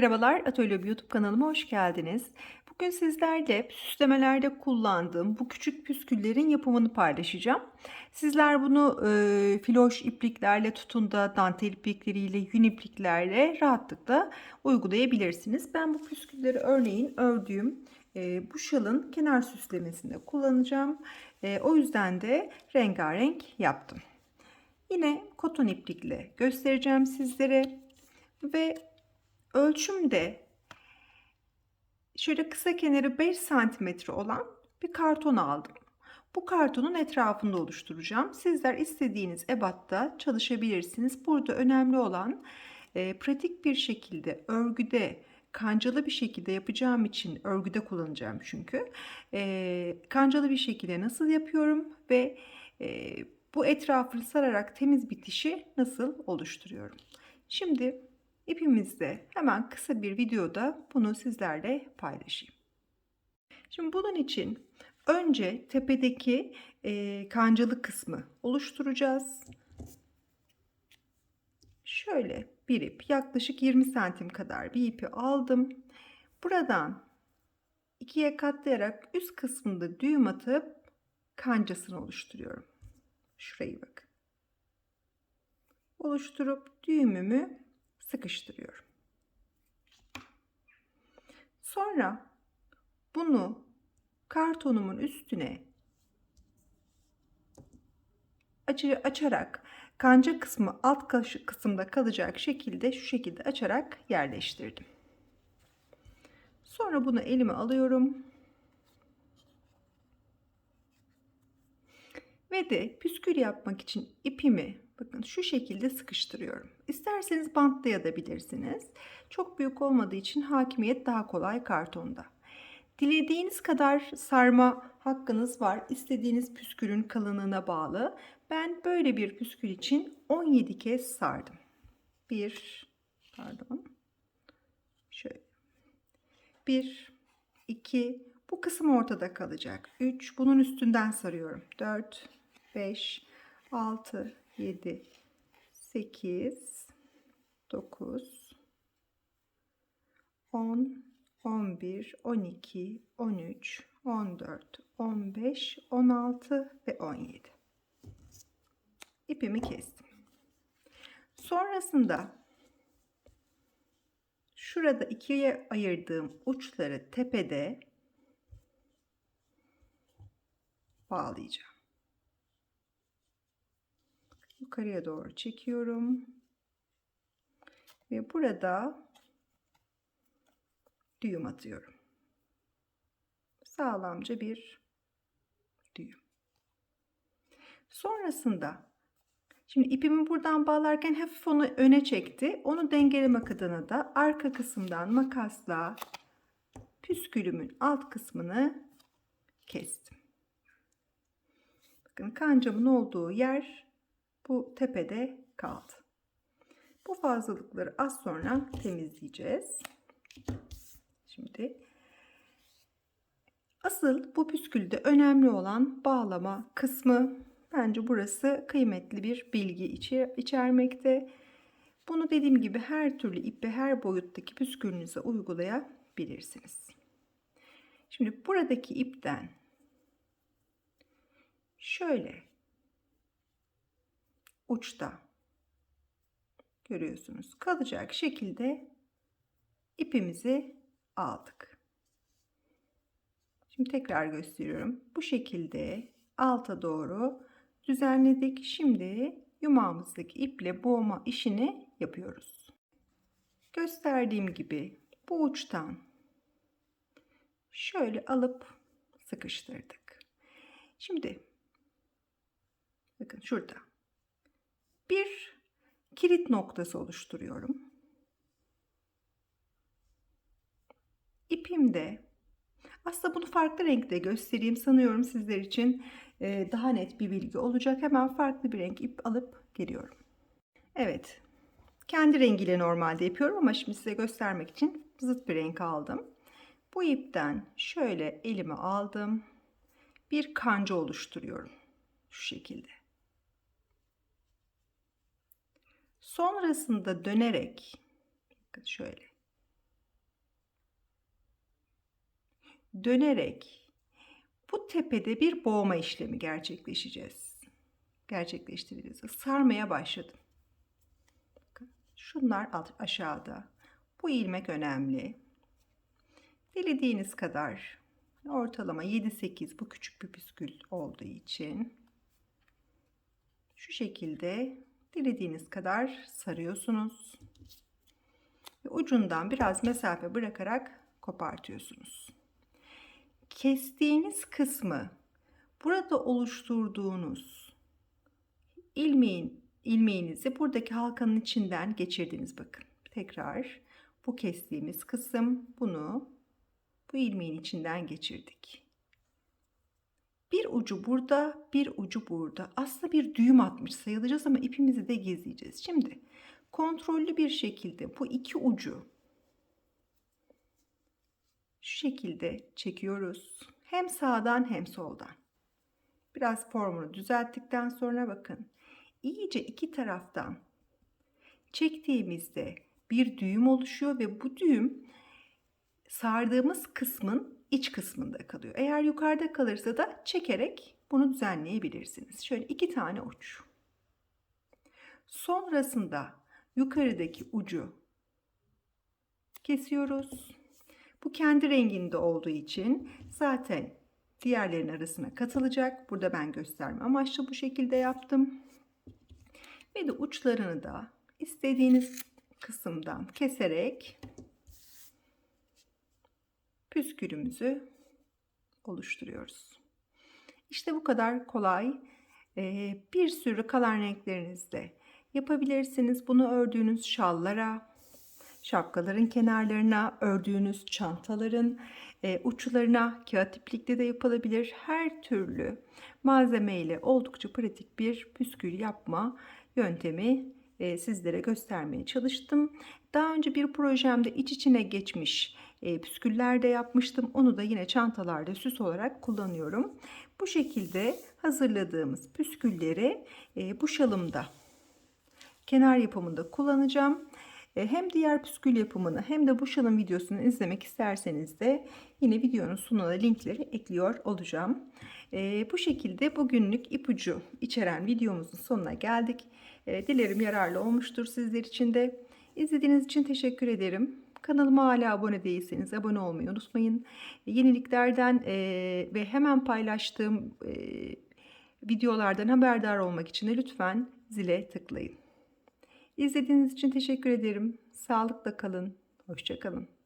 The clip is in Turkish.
Merhabalar, Atölye YouTube kanalıma hoş geldiniz. Bugün sizlerle süslemelerde kullandığım bu küçük püsküllerin yapımını paylaşacağım. Sizler bunu e, filoş ipliklerle tutun da dantel iplikleriyle, yün ipliklerle rahatlıkla uygulayabilirsiniz. Ben bu püskülleri örneğin ördüğüm e, bu şalın kenar süslemesinde kullanacağım. E, o yüzden de rengarenk yaptım. Yine koton iplikle göstereceğim sizlere ve ölçüm de şöyle kısa kenarı 5 santimetre olan bir karton aldım. Bu kartonun etrafında oluşturacağım. Sizler istediğiniz ebatta çalışabilirsiniz. Burada önemli olan e, pratik bir şekilde örgüde kancalı bir şekilde yapacağım için örgüde kullanacağım çünkü e, kancalı bir şekilde nasıl yapıyorum ve e, bu etrafını sararak temiz bitişi nasıl oluşturuyorum. Şimdi ipimizde hemen kısa bir videoda bunu sizlerle paylaşayım. Şimdi bunun için önce tepedeki e, kancalı kısmı oluşturacağız. Şöyle bir ip yaklaşık 20 santim kadar bir ipi aldım. Buradan ikiye katlayarak üst kısmında düğüm atıp kancasını oluşturuyorum. Şurayı bakın. Oluşturup düğümümü sıkıştırıyorum. Sonra bunu kartonumun üstüne açarak kanca kısmı alt kısımda kalacak şekilde şu şekilde açarak yerleştirdim. Sonra bunu elime alıyorum. Ve de püskül yapmak için ipimi bakın şu şekilde sıkıştırıyorum. İsterseniz bantlayabilirsiniz. Çok büyük olmadığı için hakimiyet daha kolay kartonda. Dilediğiniz kadar sarma hakkınız var. İstediğiniz püskülün kalınlığına bağlı. Ben böyle bir püskül için 17 kez sardım. 1 pardon. Şöyle. 1 2 bu kısım ortada kalacak. 3 bunun üstünden sarıyorum. 4 5 6 7 8 9 10 11 12 13 14 15 16 ve 17 ipimi kestim. Sonrasında şurada ikiye ayırdığım uçları tepede bağlayacağım yukarıya doğru çekiyorum. Ve burada düğüm atıyorum. Sağlamca bir düğüm. Sonrasında şimdi ipimi buradan bağlarken hafif onu öne çekti. Onu dengelemek adına da arka kısımdan makasla püskülümün alt kısmını kestim. Bakın kancamın olduğu yer bu tepede kaldı. Bu fazlalıkları az sonra temizleyeceğiz. Şimdi asıl bu püskülde önemli olan bağlama kısmı. Bence burası kıymetli bir bilgi içer içermekte. Bunu dediğim gibi her türlü ip ve her boyuttaki püskülünüze uygulayabilirsiniz. Şimdi buradaki ipten şöyle uçta görüyorsunuz kalacak şekilde ipimizi aldık. Şimdi tekrar gösteriyorum. Bu şekilde alta doğru düzenledik. Şimdi yumağımızdaki iple boğma işini yapıyoruz. Gösterdiğim gibi bu uçtan şöyle alıp sıkıştırdık. Şimdi bakın şurada bir kilit noktası oluşturuyorum. İpimde aslında bunu farklı renkte göstereyim sanıyorum sizler için e, daha net bir bilgi olacak. Hemen farklı bir renk ip alıp geliyorum. Evet. Kendi rengiyle normalde yapıyorum ama şimdi size göstermek için zıt bir renk aldım. Bu ipten şöyle elime aldım. Bir kanca oluşturuyorum. Şu şekilde. Sonrasında dönerek bakın şöyle dönerek bu tepede bir boğma işlemi gerçekleşeceğiz. Gerçekleştireceğiz. Sarmaya başladım. Şunlar aşağıda. Bu ilmek önemli. Dilediğiniz kadar hani ortalama 7-8 bu küçük bir püskül olduğu için şu şekilde dilediğiniz kadar sarıyorsunuz. Ve ucundan biraz mesafe bırakarak kopartıyorsunuz. Kestiğiniz kısmı burada oluşturduğunuz ilmeğin ilmeğinizi buradaki halkanın içinden geçirdiniz bakın. Tekrar bu kestiğimiz kısım bunu bu ilmeğin içinden geçirdik. Bir ucu burada, bir ucu burada. Aslında bir düğüm atmış sayılacağız ama ipimizi de gizleyeceğiz. Şimdi kontrollü bir şekilde bu iki ucu şu şekilde çekiyoruz. Hem sağdan hem soldan. Biraz formunu düzelttikten sonra bakın. iyice iki taraftan çektiğimizde bir düğüm oluşuyor ve bu düğüm sardığımız kısmın iç kısmında kalıyor. Eğer yukarıda kalırsa da çekerek bunu düzenleyebilirsiniz. Şöyle iki tane uç. Sonrasında yukarıdaki ucu kesiyoruz. Bu kendi renginde olduğu için zaten diğerlerin arasına katılacak. Burada ben gösterme amaçlı bu şekilde yaptım. Ve de uçlarını da istediğiniz kısımdan keserek püskülümüzü oluşturuyoruz. İşte bu kadar kolay. Ee, bir sürü kalan renklerinizde yapabilirsiniz. Bunu ördüğünüz şallara, şapkaların kenarlarına, ördüğünüz çantaların e, uçlarına kağıt iplikle de yapılabilir. Her türlü malzemeyle oldukça pratik bir püskül yapma yöntemi e, sizlere göstermeye çalıştım. Daha önce bir projemde iç içine geçmiş e, püsküller de yapmıştım. Onu da yine çantalarda süs olarak kullanıyorum. Bu şekilde hazırladığımız püskülleri e, bu şalımda kenar yapımında kullanacağım. E, hem diğer püskül yapımını hem de bu şalım videosunu izlemek isterseniz de yine videonun sonuna linkleri ekliyor olacağım. Bu şekilde bugünlük ipucu içeren videomuzun sonuna geldik. E, dilerim yararlı olmuştur sizler için de. İzlediğiniz için teşekkür ederim. Kanalıma hala abone değilseniz abone olmayı unutmayın. Yeniliklerden e, ve hemen paylaştığım e, videolardan haberdar olmak için de lütfen zile tıklayın. İzlediğiniz için teşekkür ederim. Sağlıkla kalın. Hoşçakalın.